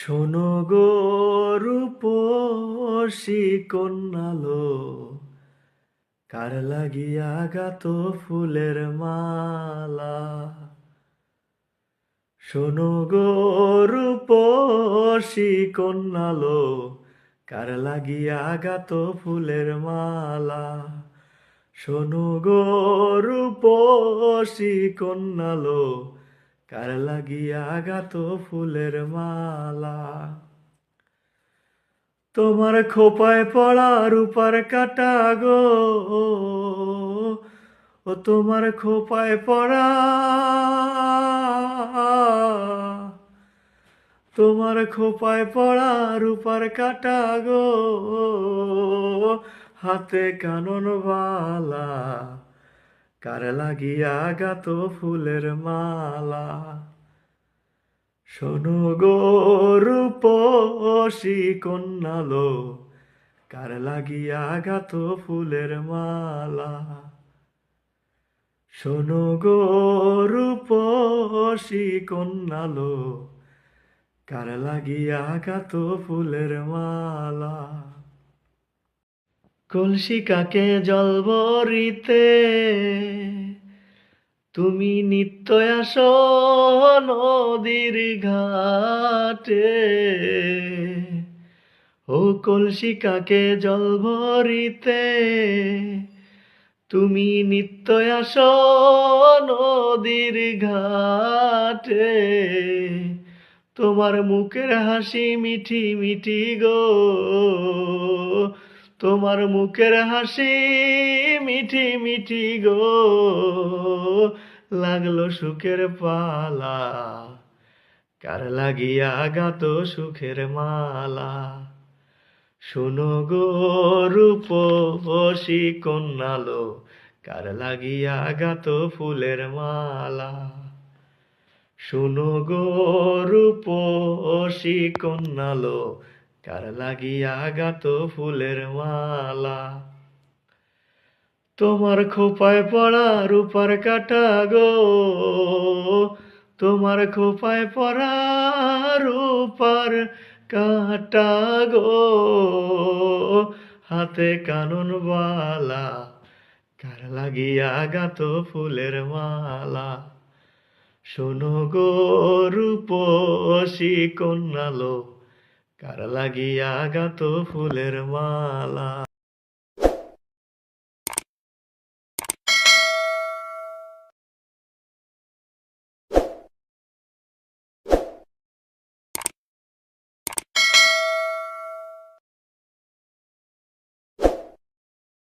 শোনো গো রূপসী কন্যালো, কার লাগিয়া গাত ফুলের মালা? শোনো গো রূপসী কন্যালো, কার লাগিয়া গাত ফুলের মালা? শোনো গো রূপসী কন্যালো কার লাগিয়া গাত ফুলের মালা? তোমার খোপায় পড়া রূপার কাটা গো। ও তোমার খোপায় পড়া। তোমার খোপায় পড়া রূপার কাটা গো। হাতে কানন বালা। কার লাগিয়া গাত ফুলের মালা। শোনো গো রূপসী কন্যালো কার লাগিয়া গাত ফুলের মালা। শোনো গো রূপসী কন্যালো কার লাগিয়া গাত ফুলের মালা। কলসি কাকে জল ভরিতে, তুমি নিত্য আসো নদীর ঘাটে। ও কলসি কাকে জল ভরিতে, তুমি নিত্য আসো নদীর ঘাটে। তোমার মুখের হাসি মিঠি মিঠি গো তোমার মুখের হাসি মিঠি মিঠি গো। লাগল সুখের পালা, কার লাগিয়া গাত সুখের মালা। শোনো গো রূপসী কন্যালো, কার লাগিয়া গাত ফুলের মালা। শোনো গো রূপসী কন্যালো কার লাগিয়া গাত ফুলের মালা? তোমার খোপায় পড়া রূপার কাটা গো। তোমার খোপায় পড়া রূপার কাটা গো। হাতে কানন বালা, কার লাগিয়া গাত ফুলের মালা? শোনো গো রূপসী কন্যালো কার লাগিয়া গাত ফুলের মালা?